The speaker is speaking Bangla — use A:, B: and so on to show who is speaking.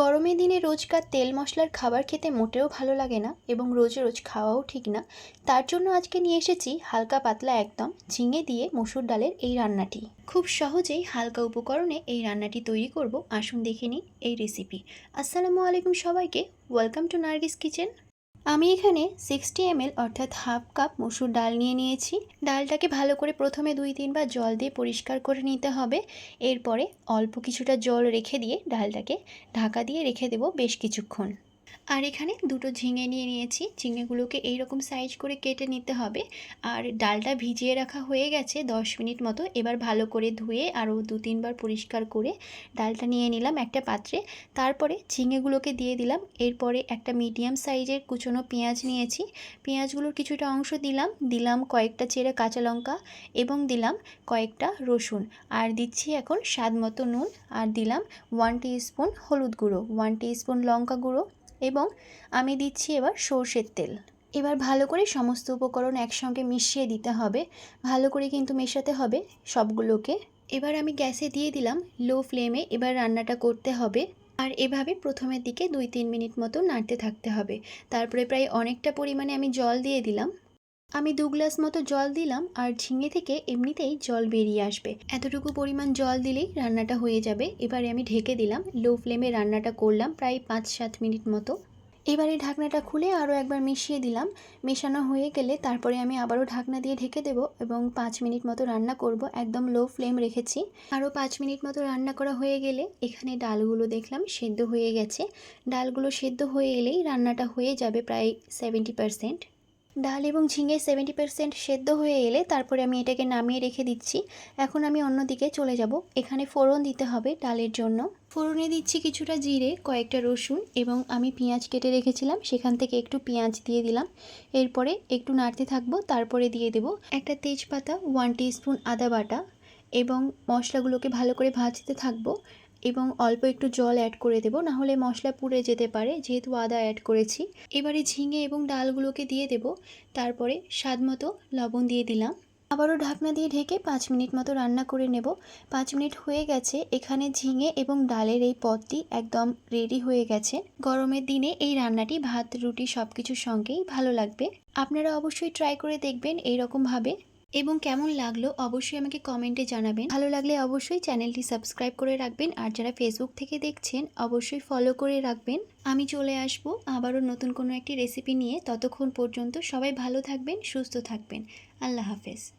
A: গরমের দিনে রোজকার তেল মশলার খাবার খেতে মোটেও ভালো লাগে না এবং রোজে রোজ খাওয়াও ঠিক না। তার জন্য আজকে নিয়ে এসেছি হালকা পাতলা একদম ঝিঙে দিয়ে মসুর ডালের এই রান্নাটি। খুব সহজেই হালকা উপকরণে এই রান্নাটি তৈরি করব। আসুন দেখে নিন এই রেসিপি আসসালামু আলাইকুম সবাইকে। ওয়েলকাম টু নার্গিস কিচেন আমি এখানে সিক্সটি এমএল অর্থাৎ হাফ কাপ মসুর ডাল নিয়ে নিয়েছি। ডালটাকে ভালো করে প্রথমে দুই তিনবার জল দিয়ে পরিষ্কার করে নিতে হবে। এরপরে অল্প কিছুটা জল রেখে দিয়ে ডালটাকে ঢাকা দিয়ে রেখে দেব বেশ কিছুক্ষণ। আর এখানে দুটো ঝিঙে নিয়ে নিয়েছি। ঝিঙেগুলোকে এইরকম সাইজ করে কেটে নিতে হবে। আর ডালটা ভিজিয়ে রাখা হয়ে গেছে দশ মিনিট মতো। এবার ভালো করে ধুয়ে আরও দু তিনবার পরিষ্কার করে ডালটা নিয়ে নিলাম একটা পাত্রে। তারপরে ঝিঙেগুলোকে দিয়ে দিলাম। এরপরে একটা মিডিয়াম সাইজের কুচনো পেঁয়াজ নিয়েছি। পেঁয়াজগুলোর কিছুটা অংশ দিলাম। দিলাম কয়েকটা চেরা কাঁচা লঙ্কা এবং দিলাম কয়েকটা রসুন। আর দিচ্ছি এখন স্বাদ মতো নুন। আর দিলাম ওয়ান স্পুন হলুদ গুঁড়ো। ওয়ান স্পুন লঙ্কা গুঁড়ো। এবং আমি দিচ্ছি এবার সর্ষের তেল। এবার ভালো করে সমস্ত উপকরণ একসঙ্গে মিশিয়ে দিতে হবে। ভালো করে কিন্তু মেশাতে হবে সবগুলোকে। এবার আমি গ্যাসে দিয়ে দিলাম লো ফ্লেমে এবার রান্নাটা করতে হবে। আর এভাবে প্রথমের দিকে দুই তিন মিনিট মতো নাড়তে থাকতে হবে। তারপরে প্রায় অনেকটা পরিমাণে আমি জল দিয়ে দিলাম। আমি দু গ্লাস মতো জল দিলাম আর ঝিঙে থেকে এমনিতেই জল বেরিয়ে আসবে। এতটুকু পরিমাণ জল দিলেই রান্নাটা হয়ে যাবে। এবারে আমি ঢেকে দিলাম। লো ফ্লেমে রান্নাটা করলাম প্রায় পাঁচ সাত মিনিট মতো। এবারে ঢাকনাটা খুলে আরও একবার মিশিয়ে দিলাম। মেশানো হয়ে গেলে তারপরে আমি আবারও ঢাকনা দিয়ে ঢেকে দেবো এবং পাঁচ মিনিট মতো রান্না করব একদম লো ফ্লেম রেখেছি। আরও পাঁচ মিনিট মতো রান্না করা হয়ে গেলে এখানে ডালগুলো দেখলাম সেদ্ধ হয়ে গেছে। ডালগুলো সেদ্ধ হয়ে এলেই রান্নাটা হয়ে যাবে প্রায় সেভেন্টি ডাল এবং ঝিঙে সেভেন্টি পার্সেন্ট সেদ্ধ হয়ে এলে তারপরে আমি এটাকে নামিয়ে রেখে দিচ্ছি। এখন আমি অন্যদিকে চলে যাব। এখানে ফোড়ন দিতে হবে ডালের জন্য। ফোড়নে দিচ্ছি কিছুটা জিরে, কয়েকটা রসুন এবং আমি পেঁয়াজ কেটে রেখেছিলাম। সেখান থেকে একটু পেঁয়াজ দিয়ে দিলাম। এরপরে একটু নাড়তে থাকব, তারপরে দিয়ে দেব একটা তেজপাতা ওয়ান স্পুন আদা বাটা এবং মশলাগুলোকে ভালো করে ভাজতে থাকব। এবং অল্প একটু জল অ্যাড করে দেবো, নাহলে মশলা পুড়ে যেতে পারে, যেহেতু আদা অ্যাড করেছি। এবারে ঝিঙে এবং ডালগুলোকে দিয়ে দেব, তারপরে স্বাদ মতো লবণ দিয়ে দিলাম। আবারও ঢাকনা দিয়ে ঢেকে পাঁচ মিনিট মতো রান্না করে নেব। পাঁচ মিনিট হয়ে গেছে, এখানে ঝিঙে এবং ডালের এই পদটি একদম রেডি হয়ে গেছে। গরমের দিনে এই রান্নাটি ভাত, রুটি সব কিছুর সঙ্গেই ভালো লাগবে। আপনারা অবশ্যই ট্রাই করে দেখবেন, এইরকমভাবে। এবং কেমন লাগল অবশ্যই আমাকে কমেন্টে জানাবেন। ভালো লাগলে অবশ্যই চ্যানেলটি সাবস্ক্রাইব করে রাখবেন আর যারা ফেসবুক থেকে দেখছেন, অবশ্যই ফলো করে রাখবেন। আমি চলে আসব আবারও নতুন কোনো একটি রেসিপি নিয়ে। ততক্ষণ পর্যন্ত সবাই ভালো থাকবেন, সুস্থ থাকবেন। আল্লাহ হাফেজ।